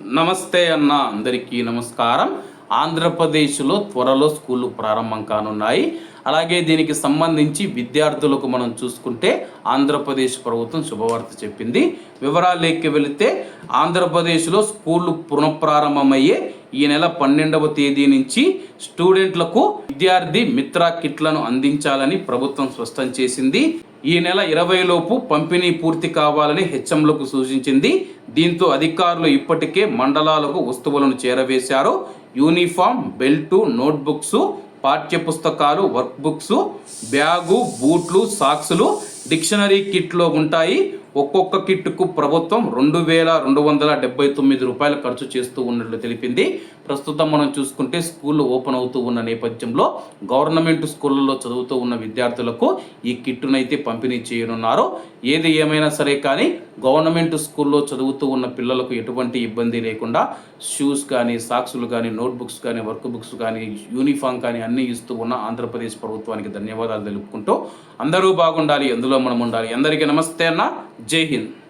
నమస్తే అన్న అందరికీ నమస్కారం. ఆంధ్రప్రదేశ్లో త్వరలో స్కూళ్ళు ప్రారంభం కానున్నాయి. అలాగే దీనికి సంబంధించి విద్యార్థులకు మనం చూసుకుంటే ఆంధ్రప్రదేశ్ ప్రభుత్వం శుభవార్త చెప్పింది. వివరాలేకి వెళితే ఆంధ్రప్రదేశ్లో స్కూళ్ళు పునఃప్రారంభమయ్యే ఈ నెల పన్నెండవ తేదీ నుంచి స్టూడెంట్లకు విద్యార్థి మిత్ర కిట్లను అందించాలని ప్రభుత్వం స్పష్టం చేసింది. ఈ నెల ఇరవై లోపు పంపిణీ పూర్తి కావాలని హెచ్ఎంలకు సూచించింది. దీంతో అధికారులు ఇప్పటికే మండలాలకు వస్తువులను చేరవేశారు. యూనిఫామ్ బెల్టు నోట్బుక్స్ పాఠ్య పుస్తకాలు వర్క్ బుక్స్ బ్యాగు బూట్లు సాక్సులు డిక్షనరీ కిట్లో ఉంటాయి. ఒక్కొక్క కిట్కు ప్రభుత్వం రెండు వేల రెండు వందల డెబ్బై తొమ్మిది రూపాయలు ఖర్చు చేస్తూ ఉన్నట్లు తెలిపింది. ప్రస్తుతం మనం చూసుకుంటే స్కూళ్ళు ఓపెన్ అవుతూ ఉన్న నేపథ్యంలో గవర్నమెంట్ స్కూళ్ళలో చదువుతూ ఉన్న విద్యార్థులకు ఈ కిట్టునైతే పంపిణీ చేయనున్నారు. ఏది ఏమైనా సరే కానీ గవర్నమెంట్ స్కూల్లో చదువుతూ ఉన్న పిల్లలకు ఎటువంటి ఇబ్బంది లేకుండా షూస్ కానీ సాక్సులు కానీ నోట్బుక్స్ కానీ వర్క్ బుక్స్ కానీ యూనిఫామ్ కానీ అన్నీ ఇస్తూ ఉన్న ఆంధ్రప్రదేశ్ ప్రభుత్వానికి ధన్యవాదాలు తెలుపుకుంటూ అందరూ బాగుండాలి ఎందులో మనం ఉండాలి. అందరికీ నమస్తే అన్న. జై హింద్.